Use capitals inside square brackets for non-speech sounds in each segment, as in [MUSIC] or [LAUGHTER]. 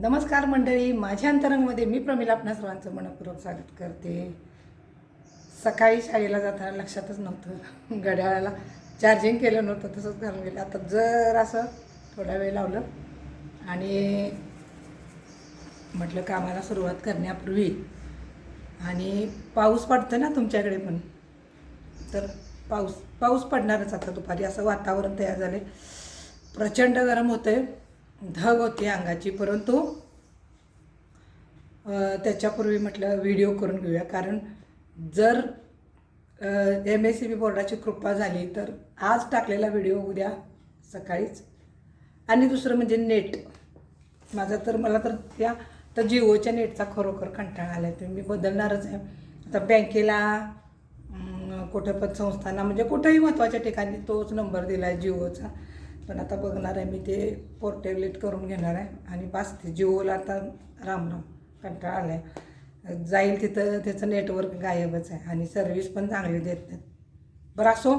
नमस्कार मंडळी माझ्या अंतरंगमध्ये मी प्रमिला आपणा सर्वांचं मनपूर्वक स्वागत करते. सकाळी शाळेला जाताना लक्षातच नव्हतं. घड्याळाला चार्जिंग केलं नव्हतं तसंच घालून गेलं. आता जर असं थोडा वेळ लावलं आणि म्हटलं कामाला सुरुवात करण्यापूर्वी आणि पाऊस पडतो ना तुमच्याकडे पण तर पाऊस पाऊस पडणारच आता दुपारी. असं वातावरण तयार झाले प्रचंड गरम होतं आहे धग होती अंगाची परंतु त्याच्यापूर्वी म्हटलं व्हिडिओ करून घेऊया. कारण जर एम एस सी बी बोर्डाची कृपा झाली तर आज टाकलेला व्हिडिओ उद्या सकाळीच. आणि दुसरं म्हणजे नेट माझा तर मला तर त्या तर जिओच्या नेटचा खरोखर कंटाळा आला आहे मी बदलणारच आहे. आता बँकेला कुठं पण संस्थांना म्हणजे कुठंही महत्त्वाच्या ठिकाणी तोच नंबर दिला आहे जिओचा. पण आता बघणार आहे मी ते पोर्टेबलेट करून घेणार आहे. आणि पाच ते जिओला आता राम राम कंटाळा आला आहे जाईल तिथं त्याचं नेटवर्क गायबच आहे आणि सर्व्हिस पण चांगली देत नाहीत. बरं असो.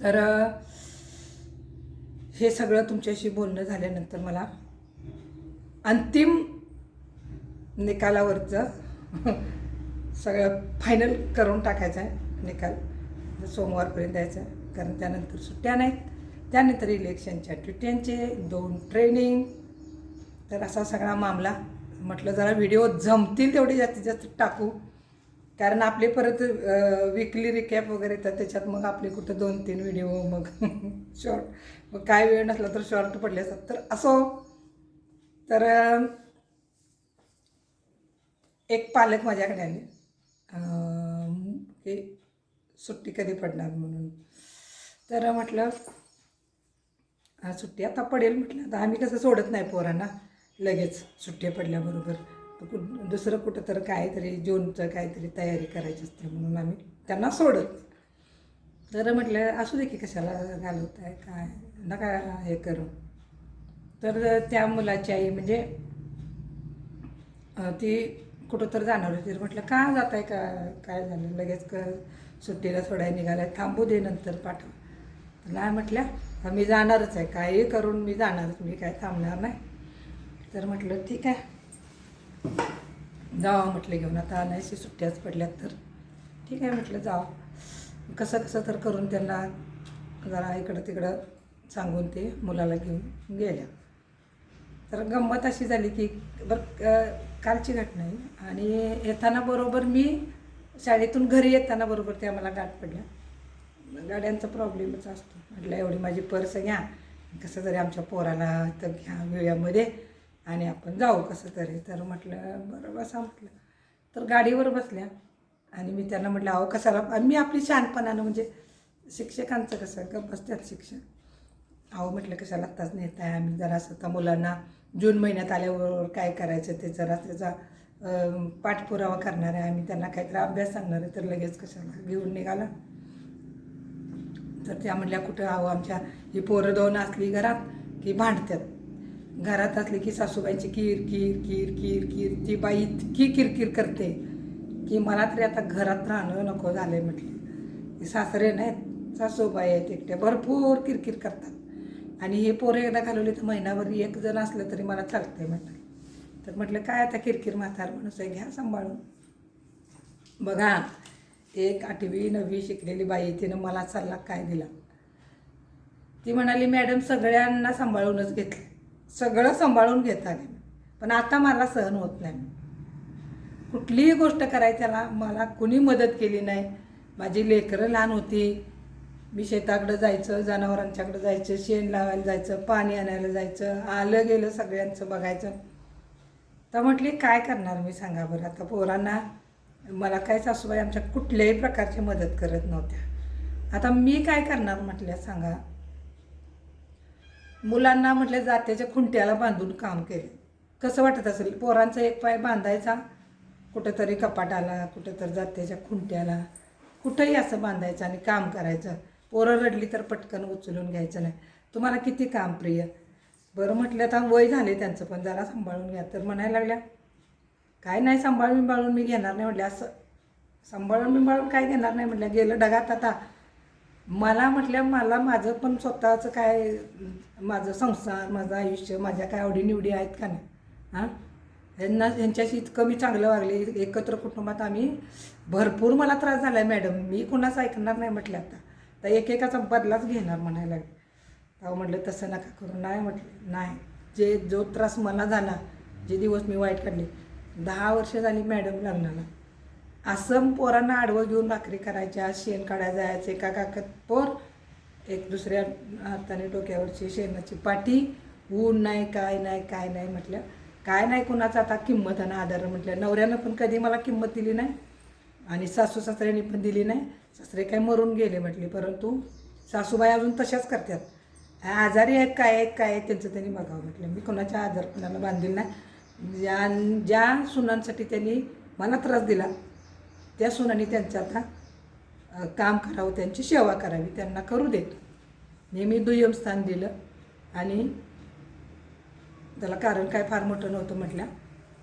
तर हे सगळं तुमच्याशी बोलणं झाल्यानंतर मला अंतिम निकालावरचं [LAUGHS] सगळं फायनल करून टाकायचं आहे. निकाल सोमवारपर्यंत द्यायचा आहे. कारण त्यानंतर सुट्ट्या नाहीत. त्यानंतर इलेक्शनच्या ट्विट्यांचे दोन ट्रेनिंग. तर असा सगळा मामला. म्हटलं जरा व्हिडिओ जमतील तेवढे जास्तीत जास्त टाकू. कारण आपले परत विकली रिकॅप वगैरे तर त्याच्यात मग आपले कुठं दोन तीन व्हिडिओ मग [LAUGHS] शॉर्ट मग काय वेळ नसला तर शॉर्ट पडले असतात. तर असो. तर एक पालक माझ्याकडे आले. की सुट्टी कधी पडणार म्हणून. तर म्हटलं हा, सुट्टी आता पडेल म्हटलं. आता आम्ही कसं सोडत नाही पोरांना. लगेच सुट्ट्या पडल्याबरोबर. दुसरं कुठं तर काहीतरी जूनचं काहीतरी तयारी करायची असते म्हणून आम्ही त्यांना सोडत. तर म्हटलं असू दे की कशाला घालवत आहे काय नका हे करू. तर त्या मुलाची आई म्हणजे ती कुठं तर जाणार होती. तर म्हटलं का जात आहे का काय झालं? लगेच क सुट्टीला सोडायला निघालाय. थांबू दे नंतर पाठव. नाही म्हटल्या मी जाणारच आहे. काही करून मी जाणारच. मी काय थांबणार नाही. तर म्हटलं ठीक आहे. जावं म्हटलं घेऊन. आता नाहीशी सुट्ट्याच पडल्यात तर. ठीक आहे म्हटलं जावं. कसं कसं तर करून त्यांना जरा इकडं तिकडं सांगून ते मुलाला घेऊन गेल्या. तर गंमत अशी झाली की बरं कालची घटना आहे. आणि येताना बरोबर मी शाळेतून घरी येताना बरोबर त्या मला गाठ पडल्या. गाड्यांचा प्रॉब्लेमच असतो. म्हटलं एवढी माझी पर्स घ्या कसं तरी आमच्या पोराला तर घ्या वेळामध्ये आणि आपण जाऊ कसं तरी. तर म्हटलं बरं बसा म्हटलं. तर गाडीवर बसल्या आणि मी त्यांना म्हटलं अहो कसाला आणि मी आपली शहाणपणानं म्हणजे शिक्षकांचं कसं का बसतात शिक्षक. अहो म्हटलं कशाला आत्ताच नेत आहे आम्ही जरा आता मुलांना जून महिन्यात आल्यावर काय करायचं ते जरा त्याचा पाठपुरावा करणार आहे आम्ही त्यांना काहीतरी अभ्यास सांगणार आहे तर लगेच कशाला घेऊन निघाला. तर त्या म्हणल्या कुठं अहो आमच्या? ही पोरं दोन असली घरात की भांडतात घरात असली की सासूबाईंची कीर कीर कीर कीर कीर. ती बाई इतकी किरकिर करते की मला तरी आता घरात राहणं नको झालंय म्हटलं. सासरे नाहीत सासूबाई आहेत एकट्या. भरपूर किरकिर करतात. आणि हे पोरं एकदा घालवले तर महिनाभर एक जण असलं तरी मला चालतंय म्हटलं. तर म्हटलं काय आता किरकिर म्हातार माणूस आहे? घ्या सांभाळून. बघा एक आठवी नववी शिकलेली बाई तिनं मला सल्ला काय दिला? ती म्हणाली मॅडम सगळ्यांना सांभाळूनच घेतलं. सगळं सांभाळून घेत आले पण आता मला सहन होत नाही. कुठलीही गोष्ट करायच्याला मला कुणी मदत केली नाही. माझी लेकरं लहान होती. मी शेताकडं जायचं जनावरांच्याकडं जायचं शेण लावायला जायचं पाणी आणायला जायचं आलं गेलं सगळ्यांचं बघायचं. तर म्हटली काय करणार मी? सांगा बरं. आता पोरांना मला काय सासूबाई आमच्या कुठल्याही प्रकारची मदत करत नव्हत्या. आता मी काय करणार म्हटल्या सांगा. मुलांना म्हटलं जात्याच्या खुंट्याला बांधून काम केले. कसं वाटत असेल? पोरांचा एक पाय बांधायचा. कुठंतरी कपाटाला कुठंतरी जात्याच्या खुंट्याला. कुठंही असं बांधायचं आणि काम करायचं. पोरं रडली तर पटकन उचलून घ्यायचं नाही. तुम्हाला किती काम प्रिय? बरं म्हटलं तर वय झाले त्यांचं पण जरा सांभाळून घ्या. तर म्हणायला लागल्या काय नाही सांभाळून बिंबाळून मी घेणार नाही म्हटलं. असं सांभाळून बिंबाळून काय घेणार नाही म्हटलं. गेलं डगात आता. मला म्हटल्या मला माझं पण स्वतःचं काय माझं संसार माझं आयुष्य माझ्या काय आवडीनिवडी आहेत का नाही? हां? ह्यांना ह्यांच्याशी इतकं मी चांगलं वागले. एकत्र कुटुंबात आम्ही भरपूर मला त्रास झाला आहे मॅडम. मी कुणाचं ऐकणार नाही म्हटलं आता. तर एकेकाचा बदलाच घेणार म्हणायला लागले. म्हटलं तसं नका करू. नाही म्हटलं नाही. जे जो त्रास मला झाला जे दिवस मी वाईट काढले दहा वर्ष झाली मॅडम लग्नाला. असं पोरांना आडवं घेऊन भाकरी करायच्या शेण काढायला जायचं एका काकत पोर एक दुसऱ्या हाताने डोक्यावरची शेणाची पाठी ऊन नाही काय नाही काय नाही म्हटलं. काय नाही कुणाचं आता किंमत आणि आधार म्हटलं. नवऱ्यानं पण कधी मला किंमत दिली नाही आणि सासू सासऱ्यांनी पण दिली नाही. सासरे काय मरून गेले म्हटले परंतु सासूबाई अजून तशाच करतात. आजारी आहेत काय आहेत काय आहेत त्यांचं त्यांनी बघावं म्हटलं. मी कोणाच्या आजारपणाला बांधील नाही. ज्या ज्या सुनांसाठी त्यांनी मला त्रास दिला त्या सुनांनी त्यांचं आता काम करावं त्यांची सेवा करावी त्यांना करू देतो. नेहमी दुय्यम स्थान दिलं आणि त्याला कारण काय फार मोठं नव्हतं म्हटलं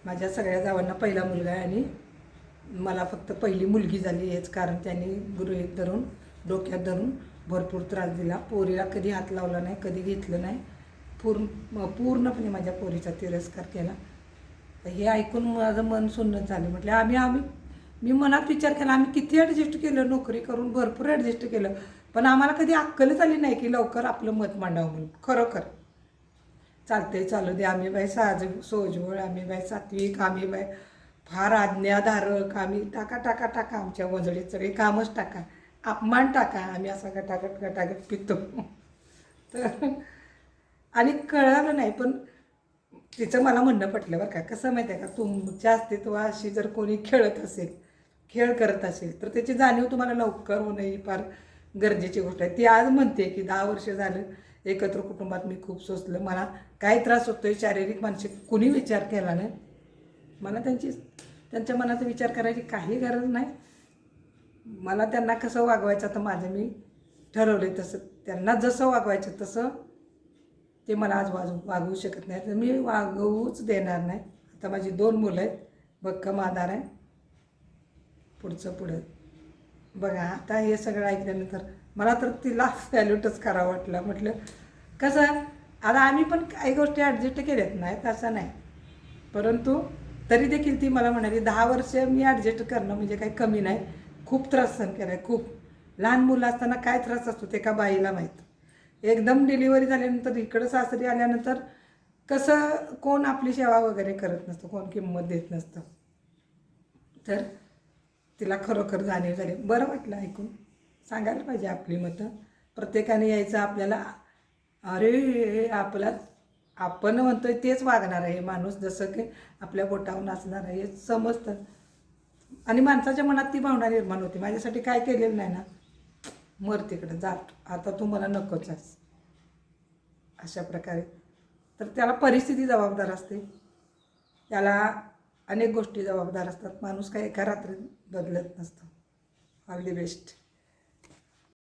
माझ्या सगळ्या जावांना पहिला मुलगा आहे आणि मला फक्त पहिली मुलगी झाली हेच कारण त्यांनी गृहित धरून डोक्यात धरून भरपूर त्रास दिला. पोरीला कधी हात लावला नाही कधी घेतलं नाही. पूर्ण पूर्णपणे माझ्या पोरीचा तिरस्कार केला. तर हे ऐकून माझं मन सुन्नत झालं. म्हटलं आम्ही आम्ही मी मनात विचार केला आम्ही किती ॲडजस्ट केलं नोकरी करून भरपूर ॲडजस्ट केलं. पण आम्हाला कधी अक्कलच आली नाही की लवकर आपलं मत मांडावं म्हणून. खरोखर. चालतंय चालू दे. आम्ही बाई साज सोजवळ आम्ही बाई सात्विक आम्ही बाई फार आज्ञाधारक. आम्ही टाका टाका टाका आमच्या वजडीत सगळे कामच टाका. अपमान टाका. आम्ही असा गटागट गटागट पितो. तर आणि कळालं नाही पण तिचं मला म्हणणं पटलं बरं का. कसं माहिती आहे का तुमच्या अस्तित्वाशी जर कोणी खेळत असेल खेळ करत असेल तर त्याची जाणीव तुम्हाला लवकर होणं ही फार गरजेची गोष्ट आहे. ती आज म्हणते की दहा वर्ष झालं एकत्र कुटुंबात मी खूप सोचलं मला काय त्रास होतोय शारीरिक मानसिक कुणी विचार केला नाही. मला त्यांची त्यांच्या मनाचा विचार करायची काही गरज नाही. मला त्यांना कसं वागवायचं तर माझं मी ठरवले तसं. त्यांना जसं वागवायचं तसं ते मला आज वाजवू वागवू शकत नाही तर मी वागवूच देणार नाही. आता माझी दोन मुलं आहेत. भक्कम आधार आहे. पुढचं पुढं. बघा आता हे सगळं ऐकल्यानंतर मला तर तिला सॅल्यूटच करावं वाटलं. म्हटलं कसं? आता आम्ही पण काही गोष्टी ॲडजस्ट केल्यात. नाहीत असं नाही. परंतु तरी देखील ती मला म्हणाली दहा वर्ष मी ॲडजस्ट करणं म्हणजे काही कमी नाही. खूप त्रास सहन केला आहे खूप. लहान मुलं असताना काय त्रास असतो ते का बाईला माहीत. एकदम डिलिव्हरी झाल्यानंतर इकडं सासरी आल्यानंतर कसं कोण आपली सेवा वगैरे करत नसतं कोण किंमत देत नसतं. तर तिला खरोखर जाणीव झाली. बरं वाटलं ऐकून. सांगायला पाहिजे आपली मतं. प्रत्येकाने यायचं आपल्याला. अरे आपला आपण म्हणतोय तेच वागणार आहे माणूस जसं की आपल्या बोटावर नाचणार आहे हे समजतं. आणि माणसाच्या मनात ती भावना निर्माण होती. माझ्यासाठी काय केलेलं नाही ना. मर तिकडे जात आता तू मला नकोच आहेस अशा प्रकारे. तर त्याला परिस्थिती जबाबदार असते. त्याला अनेक गोष्टी जबाबदार असतात. माणूस काय एका रात्रीत बदलत नसतो. All the best